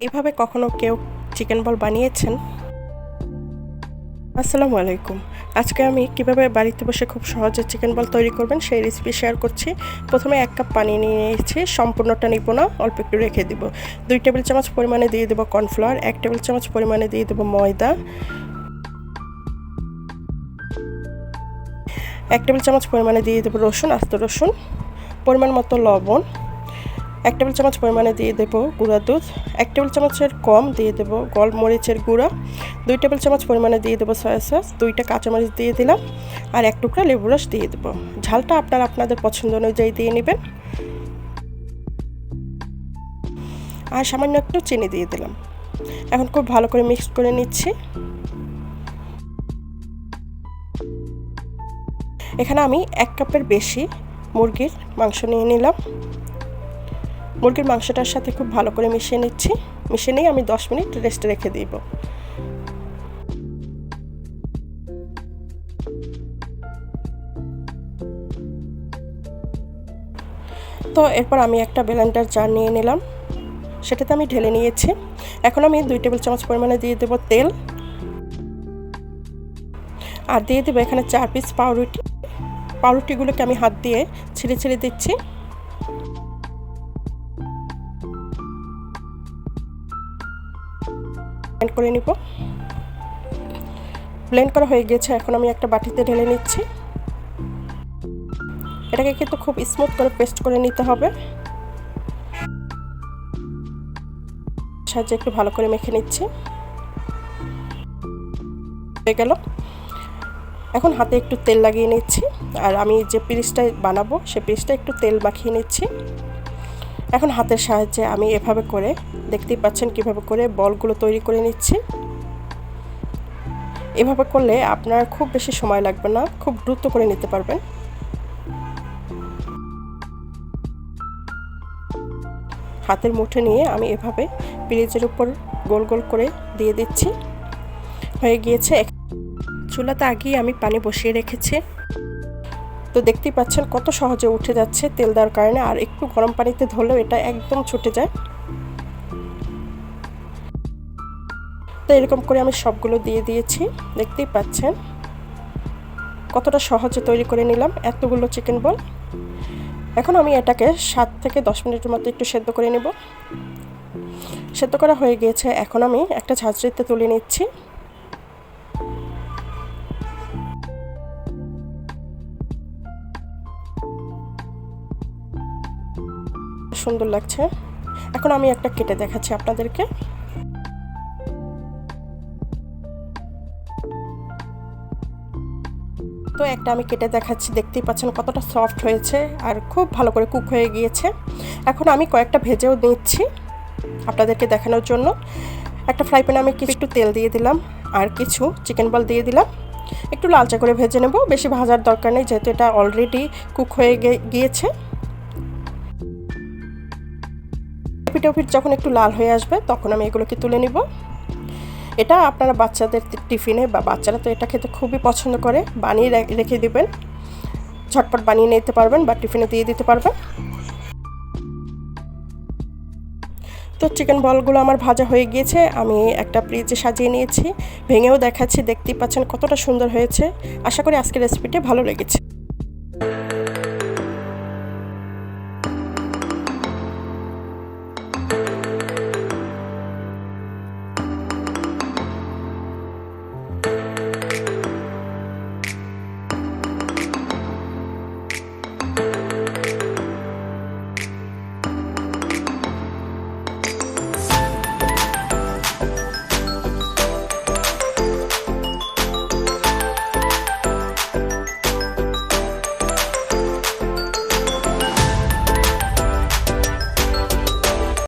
এভাবে কখনো কেউ চিকেন বল বানিয়েছেন? আসসালামু আলাইকুম। আজকে আমি কীভাবে বাড়িতে বসে খুব সহজে চিকেন বল তৈরি করবেন সেই রেসিপি শেয়ার করছি। প্রথমে এক কাপ পানি নিয়ে নিয়েছি, সম্পূর্ণটা নিব না, অল্প একটু রেখে দিব। দুই টেবিল চামচ পরিমাণে দিয়ে দেবো কর্নফ্লাওয়ার এক টেবিল চামচ পরিমাণে দিয়ে দেবো ময়দা। এক টেবিল চামচ পরিমাণে দিয়ে দেবো রসুন, আস্ত রসুন। পরিমাণ মতো লবণ। এক টেবিল চামচ পরিমাণে দিয়ে দেবো গুঁড়া দুধ, এক টেবিল চামচের কম দিয়ে দেবো গোলমরিচের গুঁড়া, দুই টেবিল চামচ পরিমাণে দিয়ে দেবো সয়া সস, দুইটা কাঁচামরিচ দিয়ে দিলাম আর এক টুকরা লেবু রস দিয়ে দেবো। ঝালটা আপনারা আপনাদের পছন্দ অনুযায়ী দিয়ে নেবেন। আর সামান্য একটু চিনি দিয়ে দিলাম। এখন খুব ভালো করে মিক্স করে নিচ্ছি। এখানে আমি এক কাপের বেশি মুরগির মাংস নিয়ে নিলাম। মুরগির মাংসটার সাথে খুব ভালো করে মিশিয়ে নিচ্ছি। মিশিয়ে নিয়ে আমি দশ মিনিট রেস্টে রেখে দিব। তো এরপর আমি একটা ব্লেন্ডার জার নিয়ে নিলাম। সেটাতে আমি ঢেলে নিয়েছি। এখন আমি দুই টেবিল চামচ পরিমাণে দিয়ে দেবো তেল। আর দিয়ে দেবো এখানে চার পিস পাউরুটি। পাউরুটিগুলোকে আমি হাত দিয়ে ছিঁড়ে ছিঁড়ে দিচ্ছি। করে নিব। ব্লেন্ড করা হয়ে গেছে, এখন আমি একটা বাটিতে ঢেলে নিচ্ছি। এটাকে কিন্তু খুব স্মুথ করে পেস্ট করে নিতে হবে। সাহায্যে একটু ভালো করে মেখে নিচ্ছি। হয়ে গেল। এখন হাতে একটু তেল লাগিয়ে নিচ্ছি। আর আমি যে পিরিচটা বানাবো, সে পিরিচটা একটু তেল মাখিয়ে নিচ্ছি। এখন হাতের সাহায্যে আমি এভাবে করে দেখতেই পাচ্ছেন কীভাবে করে বলগুলো তৈরি করে নিচ্ছি। এভাবে করলে আপনার খুব বেশি সময় লাগবে না, খুব দ্রুত করে নিতে পারবেন। হাতের মুঠে নিয়ে আমি এভাবে পিরিচের উপর গোল গোল করে দিয়ে দিচ্ছি। হয়ে গিয়েছে চুলাতে আগেই আমি পানি বসিয়ে রেখেছি। তো দেখতেই পাচ্ছেন কত সহজে উঠে যাচ্ছে তেল দেওয়ার কারণে, আর একটু গরম পানিতে ধরলেও এটা একদম ছুটে যায়। তো এরকম করে আমি সবগুলো দিয়ে দিয়েছি, দেখতেই পাচ্ছেন। কতটা সহজে তৈরি করে নিলাম, এতগুলো চিকেন বল এখন আমি এটাকে সাত থেকে দশ মিনিটের মতো একটু সেদ্ধ করে নেব। সেদ্ধ করা হয়ে গিয়েছে, এখন আমি একটা ঝাঁঝরিতে তুলে নিচ্ছি। সুন্দর লাগছে। এখন আমি একটা কেটে দেখাচ্ছি আপনাদেরকে। তো একটা আমি কেটে দেখাচ্ছি, দেখতেই পাচ্ছেন কতটা সফট হয়েছে আর খুব ভালো করে কুক হয়ে গিয়েছে। এখন আমি কয়েকটা ভেজেও দিচ্ছি আপনাদেরকে দেখানোর জন্য। একটা ফ্রাই প্যানে আমি কিছু একটু তেল দিয়ে দিলাম আর কিছু চিকেন বল দিয়ে দিলাম। একটু লালচা করে ভেজে নেব, বেশি ভাজার দরকার নেই যেহেতু এটা অলরেডি কুক হয়ে গিয়েছে। পিঠোপিঠ যখন একটু লাল হয়ে আসবে, তখন আমি এগুলোকে তুলে নিব। এটা আপনারা বাচ্চাদের টিফিনে বা বাচ্চারা তো এটা খেতে খুবই পছন্দ করে, বানিয়ে রেখে দিবেন। ঝটপট বানিয়ে নিতে পারবেন বা টিফিনে দিয়ে দিতে পারবেন। তো চিকেন বলগুলো আমার ভাজা হয়ে গিয়েছে, আমি একটা ফ্রিজে সাজিয়ে নিয়েছি। ভেঙেও দেখাচ্ছি, দেখতেই পাচ্ছেন কতটা সুন্দর হয়েছে। আশা করি আজকের রেসিপিটি ভালো লেগেছে।